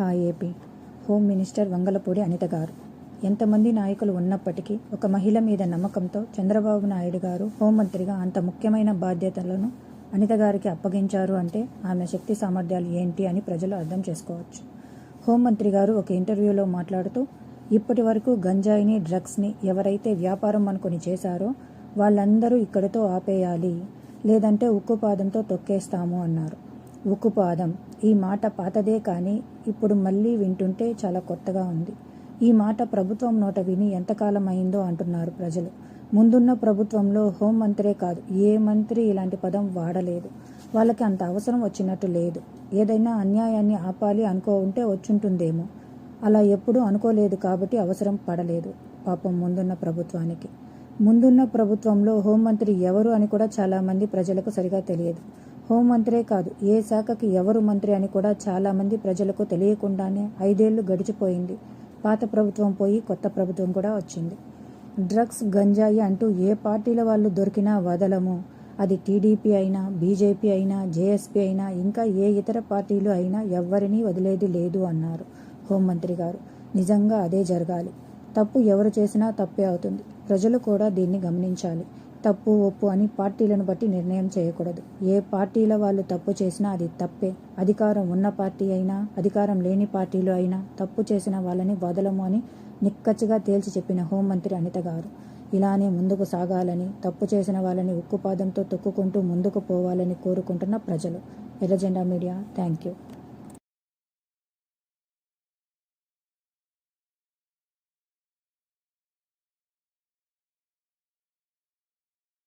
Hi AP home minister Vangalapudi Anitha గారు. ఎంతమంది నాయకులు ఉన్నప్పటికీ ఒక మహిళ మీద నమ్మకంతో చంద్రబాబు నాయుడు గారు హోంమంత్రిగా అంత ముఖ్యమైన బాధ్యతలను అనిత గారికి అప్పగించారు అంటే ఆమె శక్తి సామర్థ్యాలు ఏంటి అని ప్రజలు అర్థం చేసుకోవచ్చు. హోంమంత్రి గారు ఒక ఇంటర్వ్యూలో మాట్లాడుతూ ఇప్పటి వరకు గంజాయిని డ్రగ్స్ని ఎవరైతే వ్యాపారం అనుకుని చేశారో వాళ్ళందరూ ఇక్కడితో ఆపేయాలి లేదంటే ఉక్కుపాదంతో తొక్కేస్తాము అన్నారు. ఉక్కుపాదం. ఈ మాట పాతదే కానీ ఇప్పుడు మళ్ళీ వింటుంటే చాలా కొత్తగా ఉంది. ఈ మాట ప్రభుత్వం నోట విని ఎంతకాలం అయిందో అంటున్నారు ప్రజలు. ముందున్న ప్రభుత్వంలో హోం మంత్రే కాదు ఏ మంత్రి ఇలాంటి పదం వాడలేదు. వాళ్ళకి అంత అవసరం వచ్చినట్టు లేదు. ఏదైనా అన్యాయాన్ని ఆపాలి అనుకో ఉంటే వచ్చుంటుందేమో. అలా ఎప్పుడూ అనుకోలేదు కాబట్టి అవసరం పడలేదు. పాపం ముందున్న ప్రభుత్వానికి. ముందున్న ప్రభుత్వంలో హోంమంత్రి ఎవరు అని కూడా చాలామంది ప్రజలకు సరిగా తెలియదు. హోంమంత్రే కాదు ఏ శాఖకి ఎవరు మంత్రి అని కూడా చాలామంది ప్రజలకు తెలియకుండానే ఐదేళ్ళు గడిచిపోయింది. పాత ప్రభుత్వం పోయి కొత్త ప్రభుత్వం కూడా వచ్చింది. డ్రగ్స్ గంజాయి అంటూ ఏ పార్టీల వాళ్ళు దొరికినా వదలము. అది టీడీపీ అయినా బీజేపీ అయినా జేఎస్పీ అయినా ఇంకా ఏ ఇతర పార్టీలు అయినా ఎవ్వరినీ వదిలేది లేదు అన్నారు హోంమంత్రి గారు. నిజంగా అదే జరగాలి. తప్పు ఎవరు చేసినా తప్పే అవుతుంది. ప్రజలు కూడా దీన్ని గమనించాలి. తప్పు ఒప్పు అని పార్టీలను బట్టి నిర్ణయం చేయకూడదు. ఏ పార్టీల వాళ్ళు తప్పు చేసినా అది తప్పే. అధికారం ఉన్న పార్టీ అయినా అధికారం లేని పార్టీలు అయినా తప్పు చేసిన వాళ్ళని వదలము అని నిక్కచ్చిగా తేల్చి చెప్పిన హోంమంత్రి అనిత గారు. ఇలానే ముందుకు సాగాలని తప్పు చేసిన వాళ్ళని ఉక్కుపాదంతో తొక్కుకుంటూ ముందుకు పోవాలని కోరుకుంటున్న ప్రజలు. ఎర్రజెండా మీడియా థ్యాంక్ యూ